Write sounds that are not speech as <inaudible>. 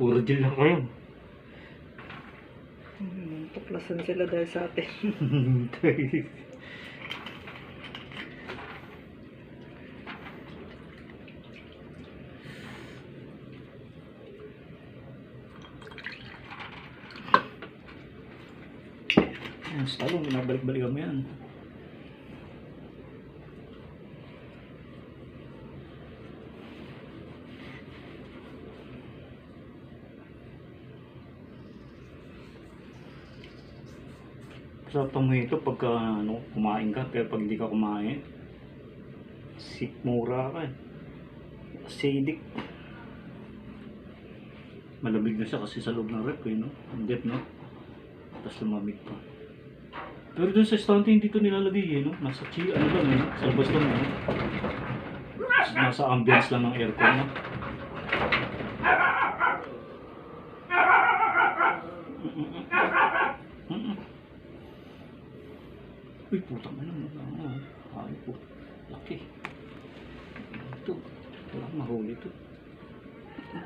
Puro gel lang kayo. Hmm, tuklasan sila dahil sa atin. <laughs> Yan, sa talong, binabalik-balik kami yan. Sa tamoy ito pagka ano, kumain ka, pero pag hindi ka kumain, sikmura ka eh. Acidic. Malamig na siya kasi sa loob ng rep eh, no? Ang depth, no? Tapos lumamig pa. Pero dun sa estante hindi ito nilalagay eh, no? Nasa chi, ano lang eh, sa labas lang eh. Nasa ambience lang ng aircon, no? Uy, putang ano, ano, ay po, laki. Ito, wala mahuli ito.